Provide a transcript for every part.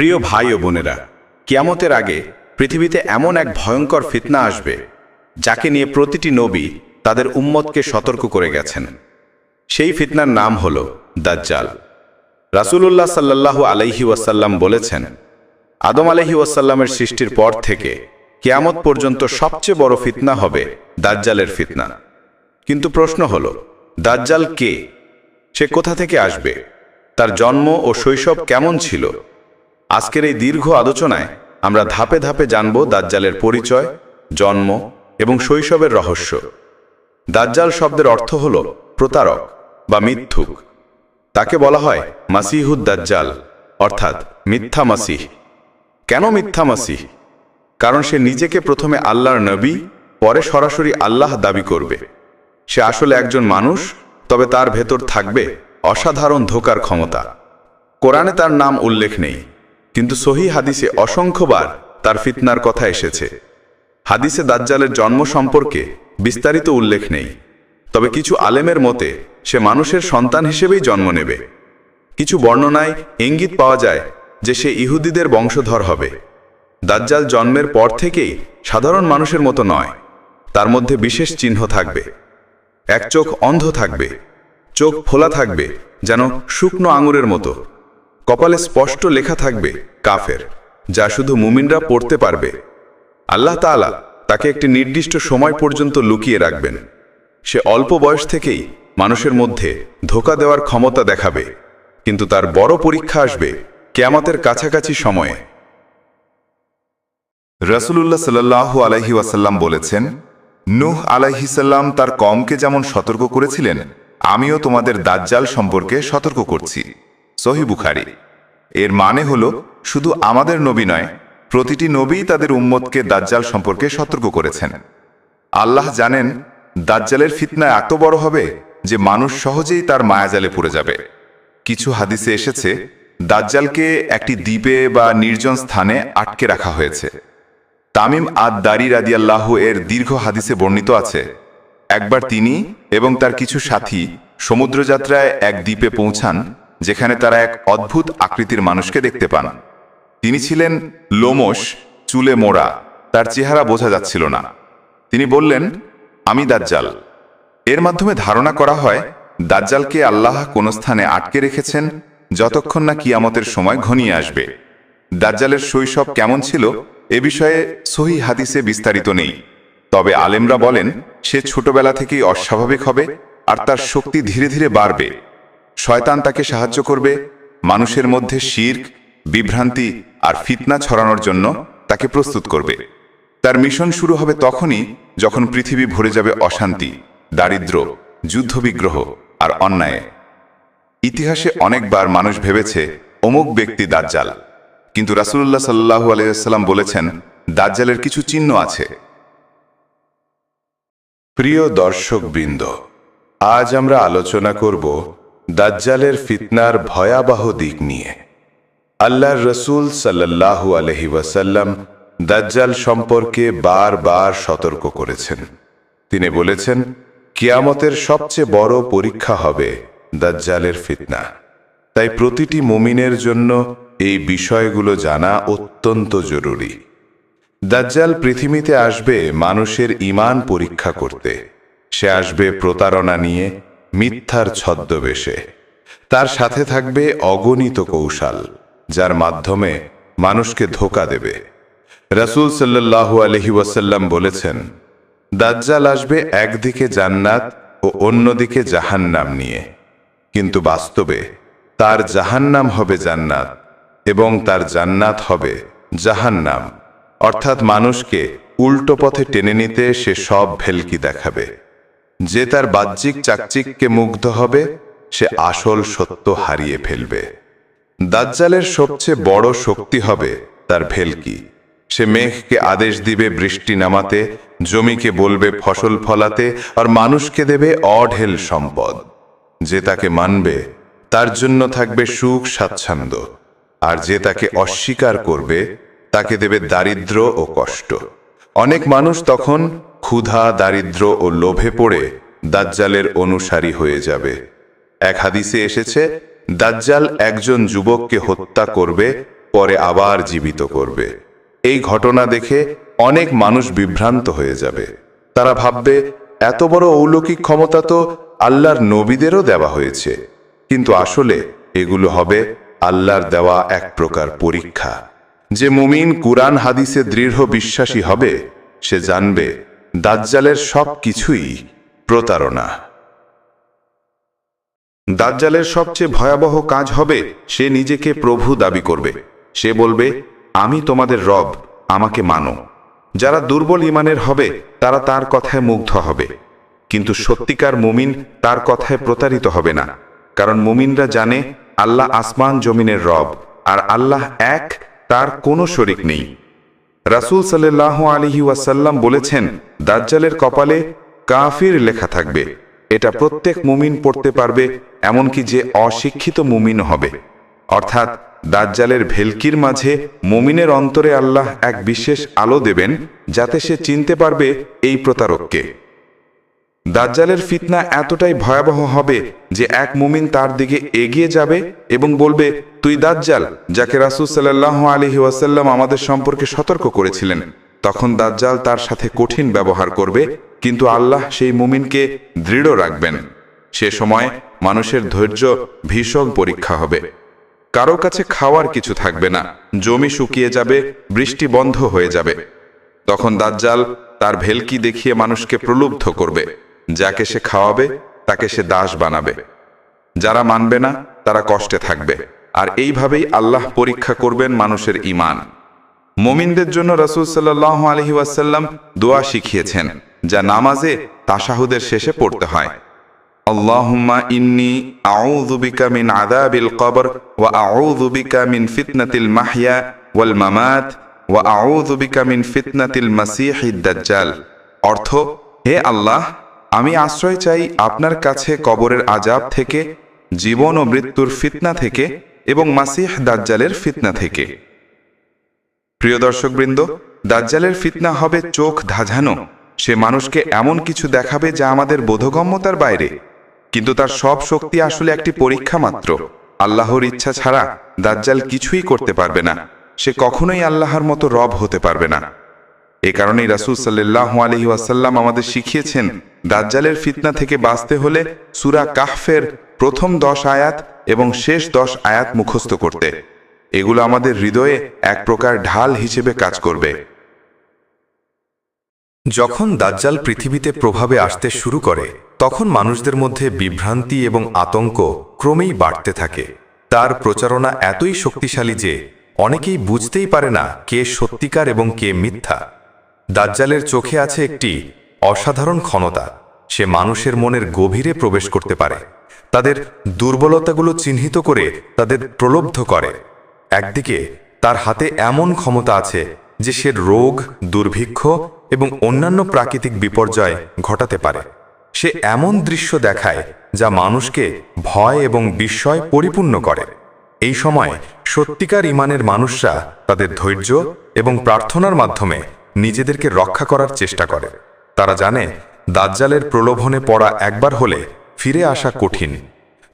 প্রিয় ভাই ও বোনেরা, কিয়ামতের আগে পৃথিবীতে এমন এক ভয়ঙ্কর ফিতনা আসবে, যাকে নিয়ে প্রতিটি নবী তাদের উম্মতকে সতর্ক করে গেছেন। সেই ফিতনার নাম হল দাজ্জাল। রাসূলুল্লাহ সাল্লাল্লাহু আলাইহি ওয়াসাল্লাম বলেছেন, আদম আলাইহি ওয়াসাল্লামের সৃষ্টির পর থেকে কেয়ামত পর্যন্ত সবচেয়ে বড় ফিতনা হবে দাজ্জালের ফিতনা। কিন্তু প্রশ্ন হল, দাজ্জাল কে? সে কোথা থেকে আসবে? তার জন্ম ও শৈশব কেমন ছিল? আজকের এই দীর্ঘ আলোচনায় আমরা ধাপে ধাপে জানব দাজ্জালের পরিচয়, জন্ম এবং শৈশবের রহস্য। দাজ্জাল শব্দের অর্থ হল প্রতারক বা মিথ্যুক। তাকে বলা হয় মাসিহুদ দাজ্জাল, অর্থাৎ মিথ্যা মাসিহ। কেন মিথ্যা মাসিহ? কারণ সে নিজেকে প্রথমে আল্লাহর নবী, পরে সরাসরি আল্লাহ দাবি করবে। সে আসলে একজন মানুষ, তবে তার ভেতর থাকবে অসাধারণ ধোকার ক্ষমতা। কোরআনে তার নাম উল্লেখ নেই। কিন্তু সহি হাদিসে অসংখ্যবার তার ফিতনার কথা এসেছে। হাদিসে দাজ্জালের জন্ম সম্পর্কে বিস্তারিত উল্লেখ নেই, তবে কিছু আলেমের মতে সে মানুষের সন্তান হিসেবেই জন্ম নেবে। কিছু বর্ণনায় ইঙ্গিত পাওয়া যায় যে সে ইহুদিদের বংশধর হবে। দাজ্জাল জন্মের পর থেকেই সাধারণ মানুষের মতো নয়, তার মধ্যে বিশেষ চিহ্ন থাকবে। এক চোখ অন্ধ থাকবে, চোখ ফোলা থাকবে, যেন শুকনো আঙুরের মতো। কপালে স্পষ্ট লেখা থাকবে, কাফের, যা শুধু মুমিনরা পড়তে পারবে। আল্লাহ তাআলা তাকে একটি নির্দিষ্ট সময় পর্যন্ত লুকিয়ে রাখবেন। সে অল্প বয়স থেকেই মানুষের মধ্যে ধোকা দেওয়ার ক্ষমতা দেখাবে, কিন্তু তার বড় পরীক্ষা আসবে কেয়ামতের কাছাকাছি সময়ে। রসুলুল্লাহ সাল্লাহ আলাইহি ওয়াসাল্লাম বলেছেন, নুহ আলাইহিসাল্লাম তার কমকে যেমন সতর্ক করেছিলেন, আমিও তোমাদের দাজ্জাল সম্পর্কে সতর্ক করছি। সহি বুখারি। এর মানে হল, শুধু আমাদের নবী নয়, প্রতিটি নবী তাদের উম্মতকে দাজ্জাল সম্পর্কে সতর্ক করেছেন। আল্লাহ জানেন, দাজ্জালের ফিতনা এত বড় হবে যে মানুষ সহজেই তার মায়াজালে পড়ে যাবে। কিছু হাদিসে এসেছে, দাজ্জালকে একটি দ্বীপে বা নির্জন স্থানে আটকে রাখা হয়েছে। তামিম আদ দারি রাদিয়াল্লাহ এর দীর্ঘ হাদিসে বর্ণিত আছে, একবার তিনি এবং তার কিছু সাথী সমুদ্রযাত্রায় এক দ্বীপে পৌঁছান যেখানে তারা এক অদ্ভুত আকৃতির মানুষকে দেখতে পান। তিনি ছিলেন লোমশ, চুলে মোড়া, তার চেহারা বোঝা যাচ্ছিল না। তিনি বললেন, আমি দাজ্জাল। এর মাধ্যমে ধারণা করা হয়, দাজ্জালকে আল্লাহ কোন স্থানে আটকে রেখেছেন যতক্ষণ না কিয়ামতের সময় ঘনিয়ে আসবে। দাজ্জালের শৈশব কেমন ছিল এ বিষয়ে সহি হাদিসে বিস্তারিত নেই। তবে আলেমরা বলেন, সে ছোটবেলা থেকেই অস্বাভাবিক হবে আর তার শক্তি ধীরে ধীরে বাড়বে। শয়তান তাকে সাহায্য করবে, মানুষের মধ্যে শির্ক, বিভ্রান্তি আর ফিতনা ছড়ানোর জন্য তাকে প্রস্তুত করবে। তার মিশন শুরু হবে তখনই যখন পৃথিবী ভরে যাবে অশান্তি, দারিদ্র, যুদ্ধবিগ্রহ আর অন্যায়। ইতিহাসে অনেকবার মানুষ ভেবেছে, অমুক ব্যক্তি দাজ্জাল। কিন্তু রাসুল্লাহ সাল্লাহু আলাইসাল্লাম বলেছেন, দাজ্জালের কিছু চিহ্ন আছে। প্রিয় দর্শকবৃন্দ, আজ আমরা আলোচনা করব দাজ্জালের ফিতনার ভয়াবহ দিক নিয়ে। আল্লাহর রসুল সাল্লাল্লাহু আলহি ওয়াসাল্লাম দাজ্জাল সম্পর্কে বারবার সতর্ক করেছেন। তিনি বলেছেন, কিয়ামতের সবচেয়ে বড় পরীক্ষা হবে দাজ্জালের ফিতনা। তাই প্রতিটি মুমিনের জন্য এই বিষয়গুলো জানা অত্যন্ত জরুরি। দাজ্জাল পৃথিবীতে আসবে মানুষের ইমান পরীক্ষা করতে। সে আসবে প্রতারণা নিয়ে মিথ্যার ছদ্মবেশে। তার সাথে থাকবে অগণিত কৌশল, যার মাধ্যমে মানুষকে ধোকা দেবে। রাসূল সাল্লাল্লাহু আলহি ওয়াসাল্লাম বলেছেন, দাজ্জাল আসবে একদিকে জান্নাত ও অন্যদিকে জাহান্নাম নিয়ে। কিন্তু বাস্তবে তার জাহান্নাম হবে জান্নাত এবং তার জান্নাত হবে জাহান্নাম। অর্থাৎ মানুষকে উল্টো পথে টেনে নিতে সে সব ভেলকি দেখাবে। যে তার বাহ্যিক চাকচিককে মুগ্ধ হবে, সে আসল সত্য হারিয়ে ফেলবে। দাজ্জালের সবচেয়ে বড় শক্তি হবে তার ভেলকি। সে মেঘকে আদেশ দিবে বৃষ্টি নামাতে, জমিকে বলবে ফসল ফলাতে, আর মানুষকে দেবে অঢেল সম্পদ। যে তাকে মানবে, তার জন্য থাকবে সুখ স্বাচ্ছন্দ্য। আর যে তাকে অস্বীকার করবে, তাকে দেবে দারিদ্র ও কষ্ট। অনেক মানুষ তখন ক্ষুধা, দারিদ্র ও লোভে পড়ে দাজ্জালের অনুসারী হয়ে যাবে। এক হাদিসে এসেছে, দাজ্জাল একজন যুবককে হত্যা করবে, পরে আবার জীবিত করবে। এই ঘটনা দেখে অনেক মানুষ বিভ্রান্ত হয়ে যাবে। তারা ভাববে, এত বড় অলৌকিক ক্ষমতা তো আল্লাহর নবীদেরও দেওয়া হয়েছে। কিন্তু আসলে এগুলো হবে আল্লাহর দেওয়া এক প্রকার পরীক্ষা। যে মুমিন কুরআন হাদিসে দৃঢ় বিশ্বাসী হবে, সে জানবে দাজ্জালের সব কিছুই প্রতারণা। দাজ্জালের সবচেয়ে ভয়াবহ কাজ হবে, সে নিজেকে প্রভু দাবি করবে। সে বলবে, আমি তোমাদের রব, আমাকে মানো। যারা দুর্বল ইমানের হবে, তারা তার কথায় মুগ্ধ হবে। কিন্তু সত্যিকার মুমিন তার কথায় প্রতারিত হবে না। কারণ মুমিনরা জানে, আল্লাহ আসমান জমিনের রব, আর আল্লাহ এক, তার কোনো শরিক নেই। রাসূল সাল্লাহ আলিহি ওয়াসাল্লাম বলেছেন, দাজ্জালের কপালে কাফির লেখা থাকবে। এটা প্রত্যেক মুমিন পড়তে পারবে, এমনকি যে অশিক্ষিত মুমিন হবে। অর্থাৎ দাজ্জালের ভেলকির মাঝে মুমিনের অন্তরে আল্লাহ এক বিশেষ আলো দেবেন, যাতে সে চিনতে পারবে এই প্রতারককে। দাজ্জালের ফিতনা এতটাই ভয়াবহ হবে যে এক মুমিন তার দিকে এগিয়ে যাবে এবং বলবে, তুই দাজ্জাল, যাকে রাসূল সাল্লাহ আলহি ওয়াসাল্লাম আমাদের সম্পর্কে সতর্ক করেছিলেন। তখন দাজ্জাল তার সাথে কঠিন ব্যবহার করবে, কিন্তু আল্লাহ সেই মুমিনকে দৃঢ় রাখবেন। সে সময় মানুষের ধৈর্য ভীষণ পরীক্ষা হবে। কারও কাছে খাওয়ার কিছু থাকবে না, জমি শুকিয়ে যাবে, বৃষ্টি বন্ধ হয়ে যাবে। তখন দাজ্জাল তার ভেলকি দেখিয়ে মানুষকে প্রলুব্ধ করবে। যাকে সে খাওয়াবে, তাকে সে দাস বানাবে। যারা মানবে না, তারা কষ্টে থাকবে। আর এইভাবেই আল্লাহ পরীক্ষা করবেন মানুষের ইমান মোমিনদের জন্য রসুল সাল্লাহ আলহি ওয়াসাল্লাম দোয়া শিখিয়েছেন, যা নামাজে তাশাহুদের শেষে পড়তে হয়। ইন্নি মিন ওয়া ওয়াল ওয়া অর্থ, হে আল্লাহ আমি আশ্রয় চাই আপনার কাছে কবরের আজাব থেকে, জীবন ও মৃত্যুর ফিতনা থেকে এবং মাসিহ দাজ্জালের ফিতনা থেকে। প্রিয় দর্শকবৃন্দ, দাজ্জালের ফিতনা হবে চোখ ধাঁধানো। সে মানুষকে এমন কিছু দেখাবে যা আমাদের বোধগম্যতার বাইরে। কিন্তু তার সব শক্তি আসলে একটি পরীক্ষা মাত্র। আল্লাহর ইচ্ছা ছাড়া দাজ্জাল কিছুই করতে পারবে না। সে কখনোই আল্লাহর মতো রব হতে পারবে না। এ কারণেই রাসুল সাল্লাহ আলহি ওয়াসাল্লাম আমাদের শিখিয়েছেন, দাজ্জালের ফিতনা থেকে বাঁচতে হলে সুরা কাহফের প্রথম দশ আয়াত এবং শেষ দশ আয়াত মুখস্থ করতে। এগুলো আমাদের হৃদয়ে এক প্রকার ঢাল হিসেবে কাজ করবে। যখন দাজ্জাল পৃথিবীতে প্রভাবে আসতে শুরু করে, তখন মানুষদের মধ্যে বিভ্রান্তি এবং আতঙ্ক ক্রমেই বাড়তে থাকে। তার প্রচারণা এতই শক্তিশালী যে, অনেকেই বুঝতেই পারে না কে সত্যিকার এবং কে মিথ্যা। দাজ্জালের চোখে আছে একটি অসাধারণ ক্ষমতা সে মানুষের মনের গভীরে প্রবেশ করতে পারে। তাদের দুর্বলতাগুলো চিহ্নিত করে তাদের প্রলব্ধ করে। একদিকে তার হাতে এমন ক্ষমতা আছে যে সে রোগ, দুর্ভিক্ষ এবং অন্যান্য প্রাকৃতিক বিপর্যয় ঘটাতে পারে। সে এমন দৃশ্য দেখায় যা মানুষকে ভয় এবং বিস্ময় পরিপূর্ণ করে। এই সময় সত্যিকার ইমানের মানুষরা তাদের ধৈর্য এবং প্রার্থনার মাধ্যমে নিজেদেরকে রক্ষা করার চেষ্টা করে। তারা জানে, দাজ্জালের প্রলোভনে পড়া একবার হলে ফিরে আসা কঠিন।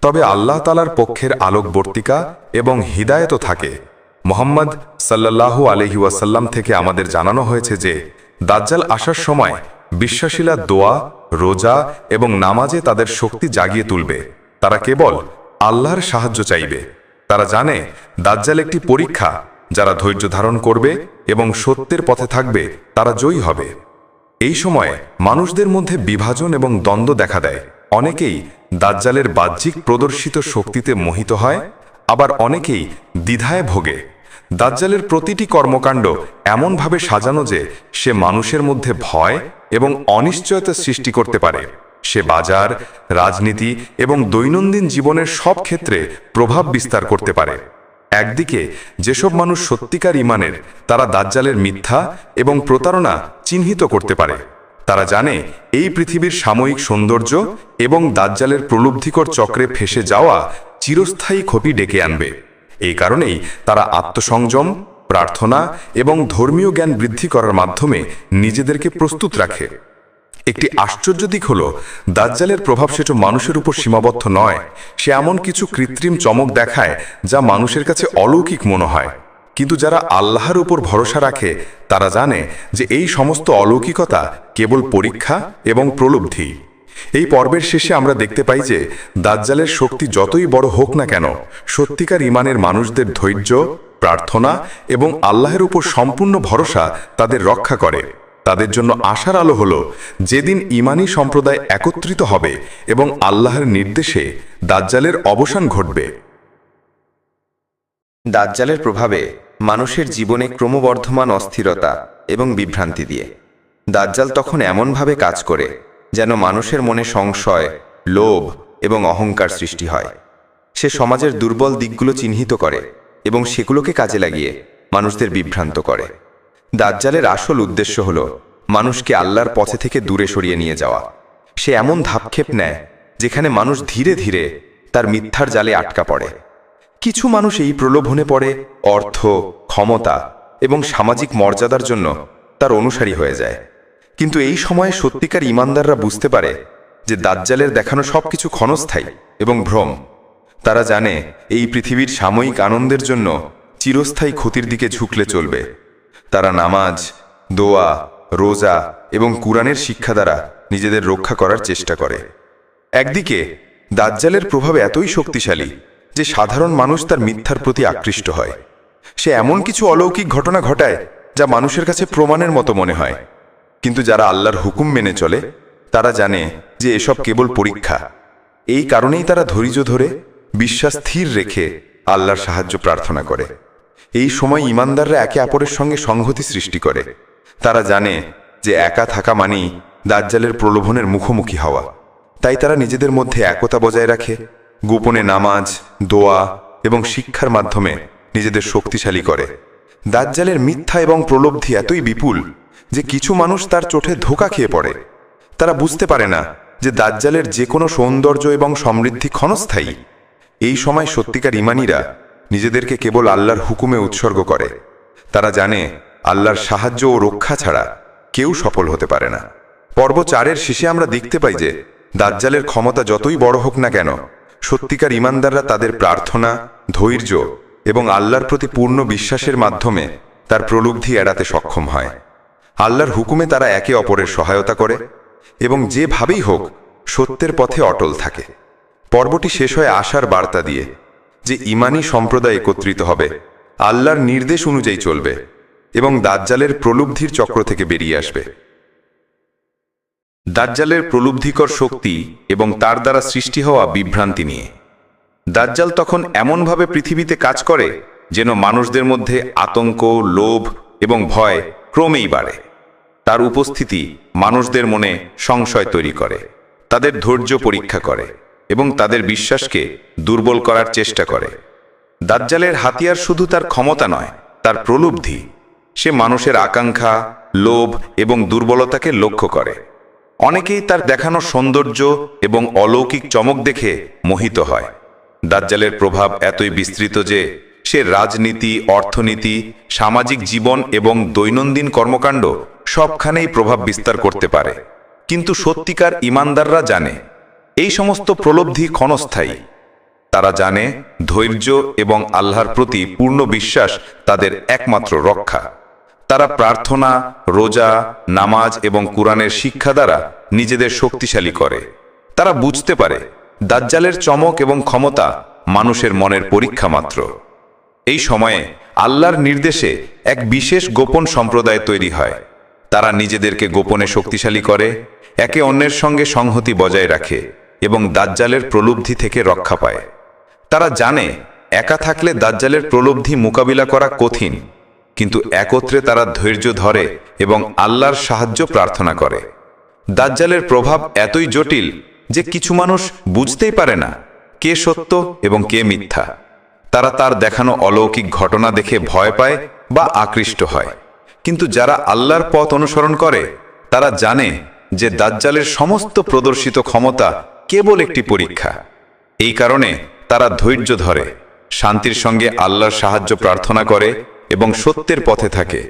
তবে আল্লাহ তালার পক্ষের আলোকবর্তিকা এবং হিদায়ত থাকে। মোহাম্মদ সাল্লাল্লাহু আলহি ওয়াসাল্লাম থেকে আমাদের জানানো হয়েছে যে, দাজ্জাল আসার সময় বিশ্বাসীলা দোয়া, রোজা এবং নামাজে তাদের শক্তি জাগিয়ে তুলবে। তারা কেবল আল্লাহর সাহায্য চাইবে। তারা জানে, দাজ্জাল একটি পরীক্ষা যারা ধৈর্য ধারণ করবে এবং সত্যের পথে থাকবে, তারা জয়ী হবে। এই সময়ে মানুষদের মধ্যে বিভাজন এবং দ্বন্দ্ব দেখা দেয়। অনেকেই দাজ্জালের বাহ্যিক প্রদর্শিত শক্তিতে মোহিত হয়, আবার অনেকেই দ্বিধায় ভোগে। দাজ্জালের প্রতিটি কর্মকাণ্ড এমনভাবে সাজানো যে সে মানুষের মধ্যে ভয় এবং অনিশ্চয়তা সৃষ্টি করতে পারে। সে বাজার, রাজনীতি এবং দৈনন্দিন জীবনের সব ক্ষেত্রে প্রভাব বিস্তার করতে পারে। একদিকে যেসব মানুষ সত্যিকার ইমানের তারা দাজ্জালের মিথ্যা এবং প্রতারণা চিহ্নিত করতে পারে। তারা জানে এই পৃথিবীর সাময়িক সৌন্দর্য এবং দাজ্জালের প্রলুব্ধিকর চক্রে ফেসে যাওয়া চিরস্থায়ী ক্ষতি ডেকে আনবে। এই কারণেই তারা আত্মসংযম, প্রার্থনা এবং ধর্মীয় জ্ঞান বৃদ্ধি করার মাধ্যমে নিজেদেরকে প্রস্তুত রাখে। একটি আশ্চর্য দিক হল, দাজ্জালের প্রভাব সেটা মানুষের উপর সীমাবদ্ধ নয়। সে এমন কিছু কৃত্রিম চমক দেখায় যা মানুষের কাছে অলৌকিক মনে হয়। কিন্তু যারা আল্লাহর উপর ভরসা রাখে, তারা জানে যে এই সমস্ত অলৌকিকতা কেবল পরীক্ষা এবং প্রলব্ধি। এই পর্বের শেষে আমরা দেখতে পাই যে, দাজ্জালের শক্তি যতই বড় হোক না কেন, সত্যিকার ইমানের মানুষদের ধৈর্য, প্রার্থনা এবং আল্লাহের উপর সম্পূর্ণ ভরসা তাদের রক্ষা করে। তাদের জন্য আশার আলো হল, যেদিন ইমানি সম্প্রদায় একত্রিত হবে এবং আল্লাহর নির্দেশে দাজ্জালের অবসান ঘটবে। দাজ্জালের প্রভাবে মানুষের জীবনে ক্রমবর্ধমান অস্থিরতা এবং বিভ্রান্তি দিয়ে। দাজ্জাল তখন এমনভাবে কাজ করে, যেন মানুষের মনে সংশয়, লোভ এবং অহংকার সৃষ্টি হয়। সে সমাজের দুর্বল দিকগুলো চিহ্নিত করে এবং সেগুলোকে কাজে লাগিয়ে মানুষদের বিভ্রান্ত করে। দাজ্জালের আসল উদ্দেশ্য হল মানুষকে আল্লাহর পথে থেকে দূরে সরিয়ে নিয়ে যাওয়া। সে এমন ধাপক্ষেপ নেয়, যেখানে মানুষ ধীরে ধীরে তার মিথ্যার জালে আটকা পড়ে। কিছু মানুষ এই প্রলোভনে পড়ে অর্থ, ক্ষমতা এবং সামাজিক মর্যাদার জন্য তার অনুসারী হয়ে যায়। কিন্তু এই সময়ে সত্যিকার ইমানদাররা বুঝতে পারে যে দাজ্জালের দেখানো সবকিছু ক্ষণস্থায়ী এবং ভ্রম। তারা জানে এই পৃথিবীর সাময়িক আনন্দের জন্য চিরস্থায়ী ক্ষতির দিকে ঝুঁকলে চলবে। তারা নামাজ, দোয়া, রোজা এবং কুরআনের শিক্ষা দ্বারা নিজেদের রক্ষা করার চেষ্টা করে। একদিকে, দাজ্জালের প্রভাব এতই শক্তিশালী যে সাধারণ মানুষ তার মিথ্যার প্রতি আকৃষ্ট হয়। সে এমন কিছু অলৌকিক ঘটনা ঘটায় যা মানুষের কাছে প্রমাণের মতো মনে হয়। কিন্তু যারা আল্লাহর হুকুম মেনে চলে, তারা জানে যে এসব কেবল পরীক্ষা। এই কারণেই তারা ধৈর্য ধরে, বিশ্বাস স্থির রেখে আল্লাহর সাহায্য প্রার্থনা করে। এই সময় ইমানদাররা একে অপরের সঙ্গে সংহতি সৃষ্টি করে। তারা জানে যে একা থাকা মানেই দাজ্জালের প্রলোভনের মুখোমুখি হওয়া। তাই তারা নিজেদের মধ্যে একতা বজায় রাখে, গোপনে নামাজ, দোয়া এবং শিক্ষার মাধ্যমে নিজেদের শক্তিশালী করে। দাজ্জালের মিথ্যা এবং প্রলব্ধি এতই বিপুল যে কিছু মানুষ তার চোখে ধোকা খেয়ে পড়ে। তারা বুঝতে পারে না যে দাজ্জালের যে কোনো সৌন্দর্য এবং সমৃদ্ধি ক্ষণস্থায়ী। এই সময় সত্যিকার ইমানিরা নিজেদেরকে কেবল আল্লাহর হুকুমে উৎসর্গ করে। তারা জানে, আল্লাহর সাহায্য ও রক্ষা ছাড়া কেউ সফল হতে পারে না। পর্ব চারের শেষে আমরা দেখতে পাই যে, দাজ্জালের ক্ষমতা যতই বড় হোক না কেন, সত্যিকার ইমানদাররা তাদের প্রার্থনা, ধৈর্য এবং আল্লাহর প্রতি পূর্ণ বিশ্বাসের মাধ্যমে তার প্রলুব্ধি এড়াতে সক্ষম হয়। আল্লাহর হুকুমে তারা একে অপরের সহায়তা করে এবং যেভাবেই হোক, সত্যের পথে অটল থাকে। পর্বটি শেষ হয় আশার বার্তা দিয়ে যে ইমানি সম্প্রদায় একত্রিত হবে, আল্লাহর নির্দেশ অনুযায়ী চলবে এবং দাজ্জালের প্রলুব্ধির চক্র থেকে বেরিয়ে আসবে। দাজ্জালের প্রলুব্ধিকর শক্তি এবং তার দ্বারা সৃষ্টি হওয়া বিভ্রান্তি নিয়ে। দাজ্জাল তখন এমনভাবে পৃথিবীতে কাজ করে যেন মানুষদের মধ্যে আতঙ্ক, লোভ এবং ভয় ক্রমেই বাড়ে। তার উপস্থিতি মানুষদের মনে সংশয় তৈরি করে, তাদের ধৈর্য পরীক্ষা করে। এবং তাদের বিশ্বাসকে দুর্বল করার চেষ্টা করে। দাজ্জালের হাতিয়ার শুধু তার ক্ষমতা নয়, তার প্রলুব্ধি। সে মানুষের আকাঙ্ক্ষা, লোভ এবং দুর্বলতাকে লক্ষ্য করে। অনেকেই তার দেখানো সৌন্দর্য এবং অলৌকিক চমক দেখে মোহিত হয়। দাজ্জালের প্রভাব এতই বিস্তৃত যে সে রাজনীতি, অর্থনীতি, সামাজিক জীবন এবং দৈনন্দিন কর্মকাণ্ড সবখানেই প্রভাব বিস্তার করতে পারে। কিন্তু সত্যিকার ইমানদাররা জানে এই সমস্ত প্রলব্ধি ক্ষণস্থায়ী। তারা জানে, ধৈর্য এবং আল্লাহর প্রতি পূর্ণ বিশ্বাস তাদের একমাত্র রক্ষা। তারা প্রার্থনা, রোজা, নামাজ এবং কোরআনের শিক্ষা দ্বারা নিজেদের শক্তিশালী করে। তারা বুঝতে পারে, দাজ্জালের চমক এবং ক্ষমতা মানুষের মনের পরীক্ষা মাত্র। এই সময়ে আল্লাহর নির্দেশে এক বিশেষ গোপন সম্প্রদায় তৈরি হয়। তারা নিজেদেরকে গোপনে শক্তিশালী করে, একে অন্যের সঙ্গে সংহতি বজায় রাখে। এবং দাজ্জালের প্রলুব্ধি থেকে রক্ষা পায়। তারা জানে, একা থাকলে দাজ্জালের প্রলব্ধি মোকাবিলা করা কঠিন, কিন্তু একত্রে তারা ধৈর্য ধরে এবং আল্লাহর সাহায্য প্রার্থনা করে। দাজ্জালের প্রভাব এতই জটিল যে কিছু মানুষ বুঝতেই পারে না, কে সত্য এবং কে মিথ্যা। তারা তার দেখানো অলৌকিক ঘটনা দেখে ভয় পায় বা আকৃষ্ট হয়। কিন্তু যারা আল্লাহর পথ অনুসরণ করে, তারা জানে যে দাজ্জালের সমস্ত প্রদর্শিত ক্ষমতা কেবল একটি পরীক্ষা। এই কারণে তারা ধৈর্য ধরে, শান্তির সঙ্গে আল্লাহর সাহায্য প্রার্থনা করে এবং সত্যের পথে থাকে।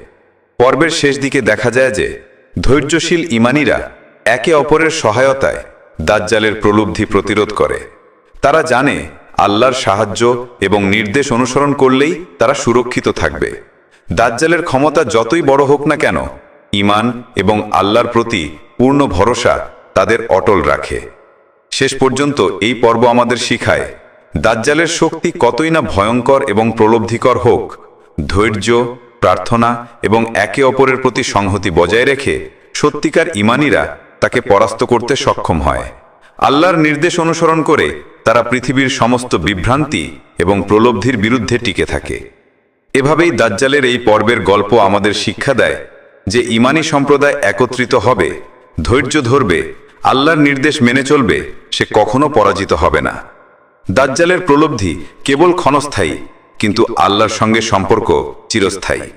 পর্বের শেষ দিকে দেখা যায় যে ধৈর্যশীল ইমানিরা একে অপরের সহায়তায় দাজ্জালের প্রলুব্ধি প্রতিরোধ করে। তারা জানে আল্লাহর সাহায্য এবং নির্দেশ অনুসরণ করলেই তারা সুরক্ষিত থাকবে। দাজ্জালের ক্ষমতা যতই বড় হোক না কেন, ইমান এবং আল্লাহর প্রতি পূর্ণ ভরসা তাদের অটল রাখে। শেষ পর্যন্ত এই পর্ব আমাদের শিখায়। দাজ্জালের শক্তি কতই না ভয়ঙ্কর এবং প্রলব্ধিকর হোক, ধৈর্য, প্রার্থনা এবং একে অপরের প্রতি সংহতি বজায় রেখে সত্যিকার ইমানিরা তাকে পরাস্ত করতে সক্ষম হয়। আল্লাহর নির্দেশ অনুসরণ করে তারা পৃথিবীর সমস্ত বিভ্রান্তি এবং প্রলব্ধির বিরুদ্ধে টিকে থাকে। এভাবেই দাজ্জালের এই পর্বের গল্প আমাদের শিক্ষা দেয় যে ইমানি সম্প্রদায় একত্রিত হবে, ধৈর্য ধরবে, আল্লাহর নির্দেশ মেনে চলবে সে কখনো পরাজিত হবে না। দাজ্জালের প্রলব্ধি কেবল ক্ষণস্থায়ী কিন্তু আল্লাহর সঙ্গে সম্পর্ক চিরস্থায়ী।